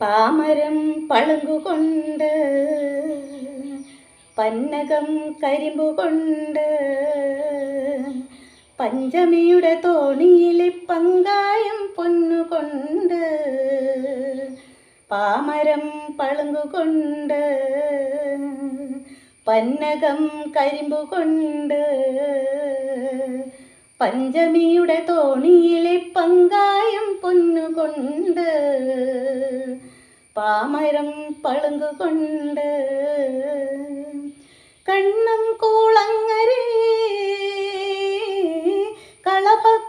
പാമരം പളുങ്കുകൊണ്ട് പന്നകം കരിമ്പുകൊണ്ട് പഞ്ചമിയുടെ തോണിയിലെ പങ്കായം പൊന്നുകൊണ്ട് പാമരം പളുങ്കുകൊണ്ട് പന്നകം കരിമ്പുകൊണ്ട് പഞ്ചമിയുടെ തോണിയിലെ പങ്കായം പൊന്നുകൊണ്ട് പാമരം പളുങ്കുകൊണ്ട് കണ്ണം കൂളങ്ങരേ കളപക്കൂളങ്ങരേ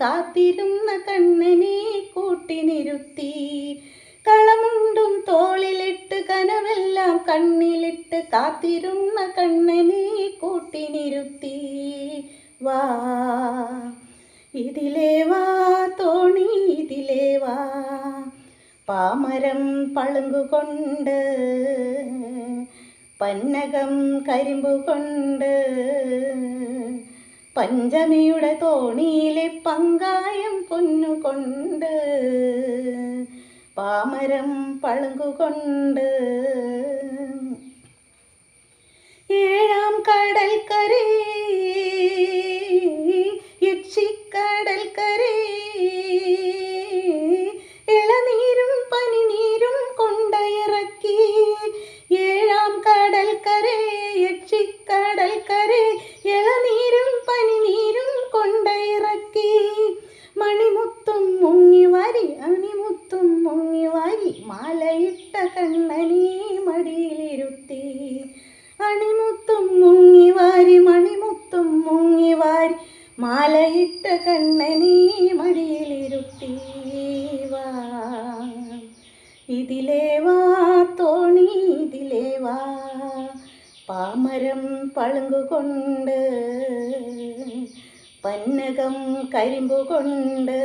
കാത്തിരുന്ന കണ്ണനെ കൂട്ടിനിരുത്തി. കളമുണ്ടും തോളിലിട്ട് കനവെല്ലാം കണ്ണിലിട്ട് കാത്തിരുന്ന കണ്ണനെ കൂട്ടിനിരുത്തി. വാ ഇതിലേ വാ തോണി ഇതിലേ വാ. പാമരം പളുങ്കുകൊണ്ട് പന്നകം കരിമ്പുകൊണ്ട് പഞ്ചമിയുടെ തോണിയിലെ പങ്കായം പൊന്നുകൊണ്ട് പാമരം പളുങ്കുകൊണ്ട് മാലയിട്ട കണ്ണനീ മടിയിലിരുത്തി വാ ഇതിലേ വാ തോണി ഇതിലേ വാ പാമരം പളുങ്കുകൊണ്ട് പന്നകം കരിമ്പുകൊണ്ട്.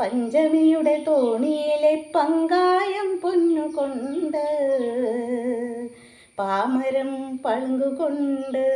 പഞ്ചമിയുടെ തോണിയിലെ പങ്കായം പൊന്നുകൊണ്ട് പാമരം പളുങ്കുകൊണ്ട്.